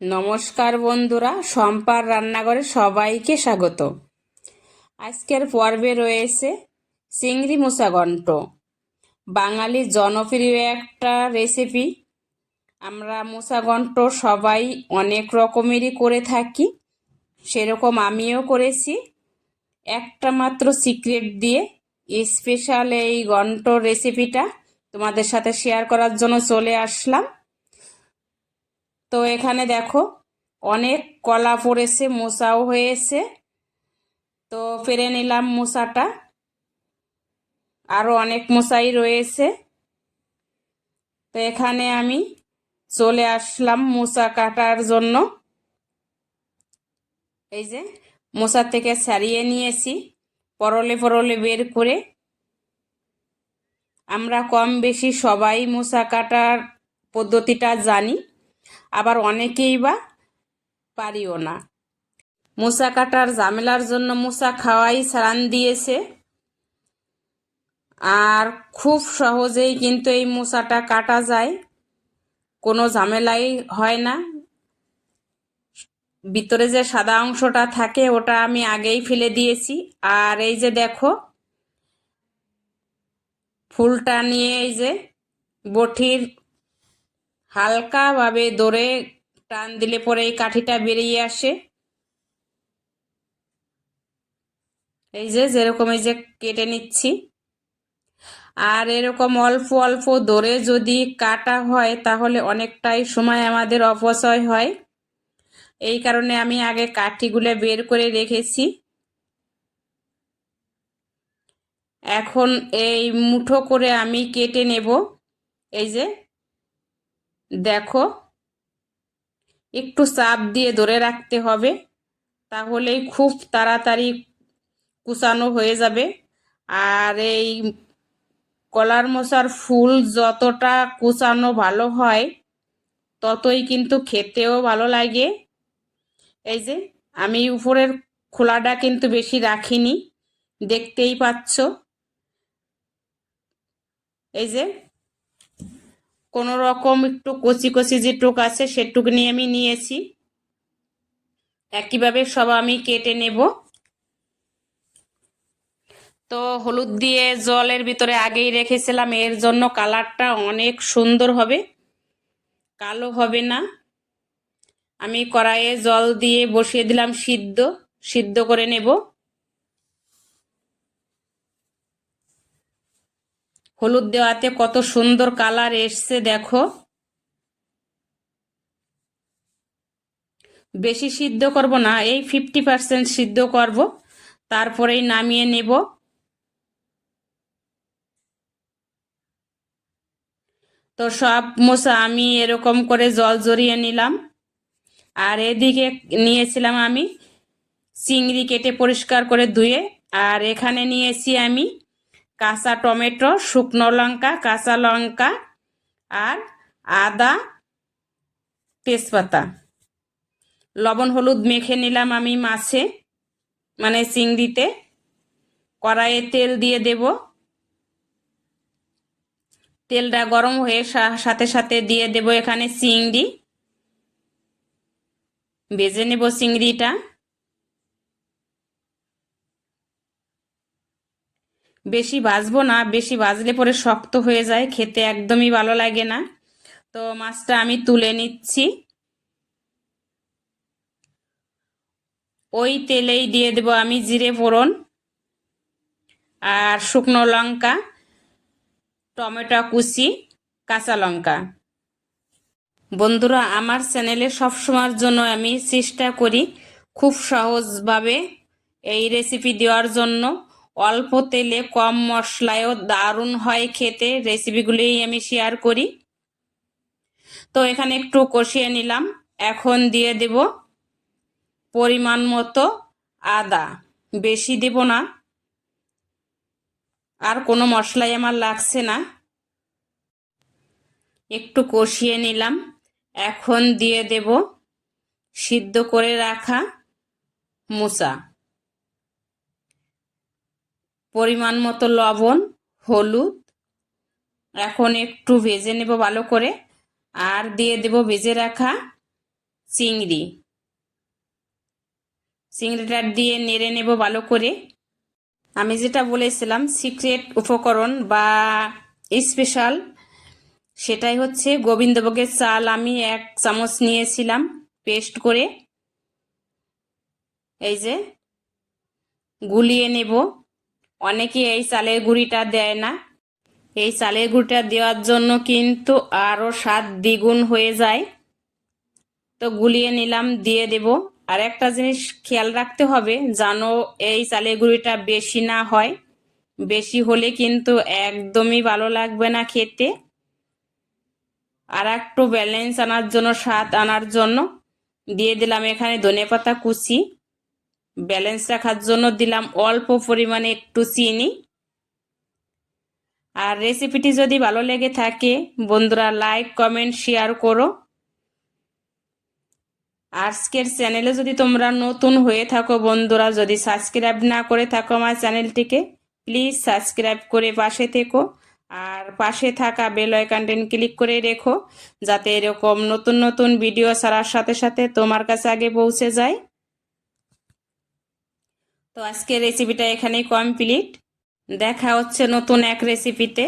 নমস্কার বন্ধুরা সম্পার রান্নাঘরে সবাইকে স্বাগত। আজকের পর্বে রয়েছে চিংড়ি মোচা ঘন্ট। বাঙালির জনপ্রিয় একটা রেসিপি আমরা মোচা ঘন্ট সবাই অনেক রকমেরই করে থাকি, সেরকম আমিও করেছি। একটা মাত্র সিক্রেট দিয়ে স্পেশাল এই ঘন্ট রেসিপিটা তোমাদের সাথে শেয়ার করার জন্য চলে আসলাম। তো এখানে দেখো, অনেক কলা পড়েছে, মশাও হয়েছে। তো ফেরে নিলাম মশাটা। আরও অনেক মশাই রয়েছে। তো এখানে আমি চলে আসলাম মশা কাটার জন্য। এই যে মশা থেকে ছাড়িয়ে নিয়েছি, পরলে পরলে বের করে। আমরা কম বেশি সবাই মশা কাটার পদ্ধতিটা জানি। আবার অনেকেই বা পারিও না। মশা কাটার ঝামেলার জন্য মশা খাওয়াই সারান দিয়েছে। আর খুব সহজেই কিন্তু এই মশাটা কাটা যায়। কোনো ঝামেলাই হয় না। ভিতরে যে সাদা অংশটা থাকে ওটা আমি আগেই ফেলে দিয়েছি। আর এই যে দেখো, ফুলটা নিয়ে এই যে বটির হালকাভাবে দৌড়ে টান দিলে পরে এই কাঠিটা বেরিয়ে আসে। এই যে, যেরকম এই যে কেটে নিচ্ছি। আর এরকম অল্প অল্প দৌড়ে যদি কাটা হয়, তাহলে অনেকটাই সময় আমাদের অপচয় হয়। এই কারণে আমি আগে কাঠিগুলো বের করে রেখেছি। এখন এই মুঠো করে আমি কেটে নেব। এই যে দেখো, একটু চাপ দিয়ে ধরে রাখতে হবে, তাহলেই খুব তাড়াতাড়ি কুচানো হয়ে যাবে। আর এই কলার মশার ফুল যতটা কুচানো ভালো হয়, ততই কিন্তু খেতেও ভালো লাগে। এই যে, আমি উপরের খোলাটা কিন্তু বেশি রাখিনি, দেখতেই পাচ্ছ। এই যে কোনো রকম একটু কচি কচি যে টুক আছে সেটুক নিয়ে আমি নিয়েছি। একইভাবে সব আমি কেটে নেব। তো হলুদ দিয়ে জলের ভিতরে আগেই রেখেছিলাম, এর জন্য কালারটা অনেক সুন্দর হবে, কালো হবে না। আমি কড়াইয়ে জল দিয়ে বসিয়ে দিলাম সিদ্ধ সিদ্ধ করে নেব। হলুদ দেওয়াতে কত সুন্দর কালার এসছে, দেখো। বেশি সিদ্ধ করব না, এই ফিফটি পার্সেন্ট সিদ্ধ করব। তারপরেই নামিয়ে নেব। তো সব মশা আমি এরকম করে জল জড়িয়ে নিলাম। আর এদিকে নিয়েছিলাম আমি চিংড়ি কেটে পরিষ্কার করে ধুয়ে, আর এখানে নিয়েছি আমি কাঁচা টমেটো, শুকনো লঙ্কা, কাঁচা লঙ্কা আর আদা তেজপাতা। লবণ হলুদ মেখে নিলাম আমি মাছে মানে চিংড়িতে। কড়াইয়ে তেল দিয়ে দেব। তেলটা গরম হয়ে সাথে সাথে দিয়ে দেব এখানে চিংড়ি। ভেজে নেব চিংড়িটা। বেশি বাজবো না, বেশি বাজলে পরে শক্ত হয়ে যায়, খেতে একদমই ভালো লাগে না। তো মাছটা আমি তুলে নিচ্ছি। ওই তেলেই দিয়ে দেব আমি জিরে ফোড়ন আর শুকনো লঙ্কা, টমেটো কুচি, কাঁচা লঙ্কা। বন্ধুরা, আমার চ্যানেলে সবসময়ের জন্য আমি চেষ্টা করি খুব সহজভাবে এই রেসিপি দেওয়ার জন্য। অল্প তেলে কম মশলায়ও দারুণ হয় খেতে। রেসিপিগুলোই আমি শেয়ার করি। তো এখানে একটু কষিয়ে নিলাম। এখন দিয়ে দেব পরিমাণ মতো আদা। বেশি দেব না। আর কোনো মশলাই আমার লাগছে না। একটু কষিয়ে নিলাম। এখন দিয়ে দেব সিদ্ধ করে রাখা মোচা। পরিমাণ মতো লবণ, হলুদ। এখন একটু ভেজে নেব ভালো করে। আর দিয়ে দেব ভেজে রাখা চিংড়ি। চিংড়িটা দিয়ে নেড়ে নেব ভালো করে। আমি যেটা বলেছিলাম, সিক্রেট উপকরণ বা স্পেশাল, সেটাই হচ্ছে গোবিন্দভোগের চাল। আমি এক চামচ নিয়েছিলাম পেস্ট করে। এই যে, গুলিয়ে নেব। অনেকে এই চালের গুঁড়িটা দেয় না। এই চালের গুঁড়িটা দেওয়ার জন্য কিন্তু আরও স্বাদ দ্বিগুণ হয়ে যায়। তো গুলিয়ে নিলাম, দিয়ে দেব। আর একটা জিনিস খেয়াল রাখতে হবে, যেন এই চালের গুঁড়িটা বেশি না হয়। বেশি হলে কিন্তু একদমই ভালো লাগবে না খেতে। আর একটু ব্যালেন্স আনার জন্য, স্বাদ আনার জন্য, দিয়ে দিলাম এখানে ধনেপাতা কুচি। ব্যালেন্স রাখার জন্য দিলাম অল্প পরিমাণে একটু চিনি। আর রেসিপিটি যদি ভালো লেগে থাকে, বন্ধুরা লাইক কমেন্ট শেয়ার করো। আজকের চ্যানেলে যদি তোমরা নতুন হয়ে থাকো, বন্ধুরা, যদি সাবস্ক্রাইব না করে থাকো আমার চ্যানেলটিকে প্লিজ সাবস্ক্রাইব করে পাশে থেকো। আর পাশে থাকা বেল আইকনটি ক্লিক করে রেখো, যাতে এরকম নতুন নতুন ভিডিও ছাড়ার সাথে সাথে তোমার কাছে আগে পৌঁছে যায়। তো আজকের রেসিপিটা এখানেই কমপ্লিট দেখা হচ্ছে নতুন এক রেসিপিতে